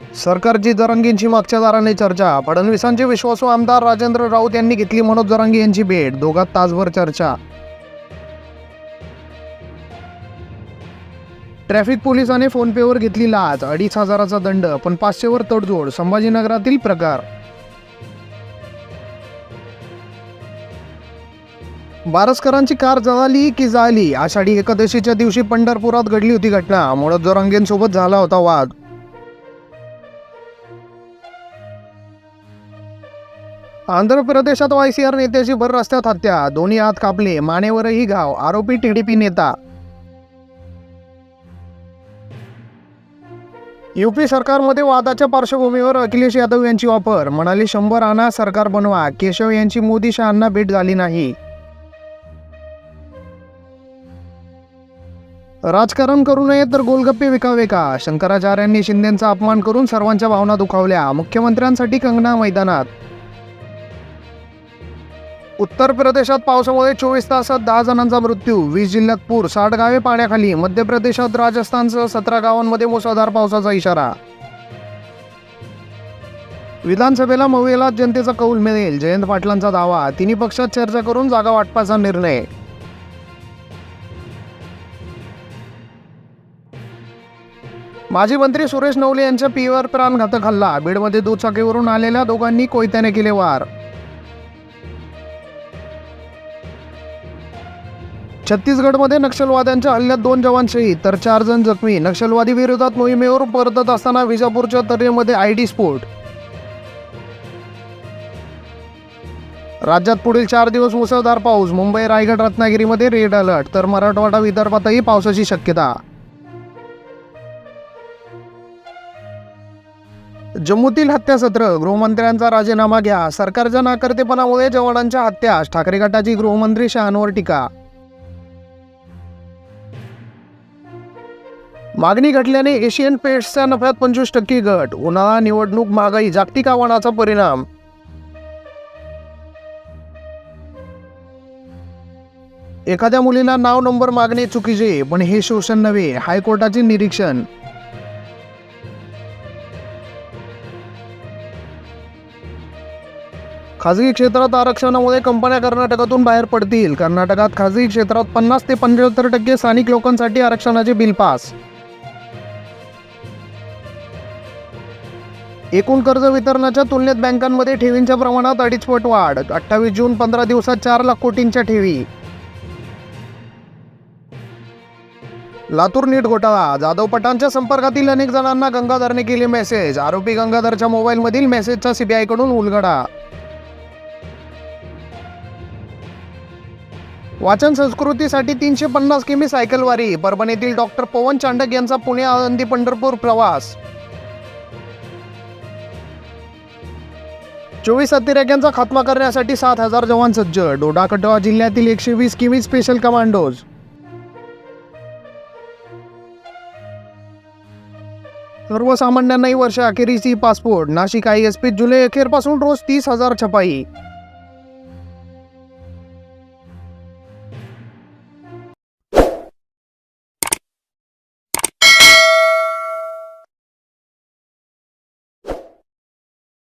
सरकारची जरांगींची मागच्या दाराने चर्चा. फडणवीसांचे विश्वासू आमदार राजेंद्र राऊत यांनी घेतली मनोज जरांगे यांची भेट. दोघात तासभर चर्चा. ट्रॅफिक पोलिसाने फोनपेवर घेतली लाच. अडीच हजाराचा दंड पण पाचशेवर तडजोड संभाजीनगरातील प्रकार. बारसकरांची कार जळाली की जाली? आषाढी एकादशीच्या दिवशी पंढरपुरात घडली होती घटना. मुळात जोरांगेंसोबत झाला होता वाद. आंध्र प्रदेशात वाय सी आर नेत्याची भर रस्त्यात हत्या दोन्ही हात कापले. मानेवरही घाव. आरोपी टीडीपी नेता. युपी सरकारमध्ये वादाच्या पार्श्वभूमीवर अखिलेश यादव यांची ऑफर. म्हणाले शंभर आणा सरकार बनवा. केशव यांची मोदी शहांना भेट झाली नाही. राजकारण करू नये तर गोलगप्पे विकावे का? शंकराचार्यांनी शिंदेचा अपमान करून सर्वांच्या भावना दुखावल्या. मुख्यमंत्र्यांसाठी कंगना मैदानात. उत्तर प्रदेशात पावसामुळे चोवीस तासात दहा जणांचा मृत्यू वीस जिल्ह्यात पूर साठ गावे पाण्याखाली मध्य प्रदेशात राजस्थानसह सतरा गावांमध्ये मुसळधार पावसाचा इशारा. विधानसभेला मवेला जनतेचा कौल मिळेल जयंत पाटलांचा दावा तिन्ही पक्षात चर्चा करून जागा वाटपाचा निर्णय. माजी मंत्री सुरेश नवले यांच्या पीवर प्राणघातक हल्ला बीडमध्ये दुचाकीवरून आलेल्या दोघांनी कोयत्याने केले वार. छत्तीसगडमध्ये नक्षलवाद्यांच्या हल्ल्यात दोन जवान शहीद तर चार जण जखमी. नक्षलवादी विरोधात मोहिमेवर परतत असताना विजापूरच्या तरणेमध्ये आय डी स्फोट. राज्यात पुढील चार दिवस मुसळधार पाऊस. मुंबई रायगड रत्नागिरीमध्ये रेड अलर्ट तर मराठवाडा विदर्भातही पावसाची शक्यता. जम्मूतील हत्यासत्र गृहमंत्र्यांचा राजीनामा घ्या. सरकारच्या नाकर्तेपणामुळे जवानांच्या हत्या. ठाकरे गटाची गृहमंत्री शहांवर टीका. मागणी घटल्याने एशियन पेंट्सच्या नफ्यात पंचवीस टक्के घट. उन्हाळा निवडणूक महागाई जागतिक आव्हानाचा परिणाम. एखाद्या मुलीला नाव नंबर मागणे चुकीचे पण हे शोषण नव्हे हायकोर्टाचे निरीक्षण. खाजगी क्षेत्रात आरक्षणामुळे कंपन्या कर्नाटकातून बाहेर पडतील. कर्नाटकात खाजगी क्षेत्रात पन्नास ते पंच्याहत्तर टक्के स्थानिक लोकांसाठी आरक्षणाचे बिल पास. एकूण कर्ज वितरणाच्या तुलनेत बँकांमध्ये ठेवींच्या प्रमाणात अडीच पट वाढ. अठ्ठावीस जून पंधरा दिवसात चार लाख कोटींच्या ठेवी. लातूर नीट घोटाळा. जाधव पटांच्या संपर्कातील अनेक जणांना गंगाधरने केले मेसेज आरोपी गंगाधरच्या मोबाईलमधील मेसेजचा सीबीआयकडून उलगडा. वाचन संस्कृतीसाठी तीनशे पन्नास किमी सायकलवारी. परभणीतील डॉक्टर पवन चांडक यांचा पुणे आळंदी पंढरपूर प्रवास. चोवीस अतिरेक्यांचा खात्मा करण्यासाठी सात हजार जवान सज्ज. डोडाकटवा जिल्ह्यातील एकशे वीस किमी स्पेशल कमांडोज सर्वसामान्यांनाही वर्ष अखेरीची passport Nashik I S P जुलै अखेरपासून रोज तीस हजार छपाई.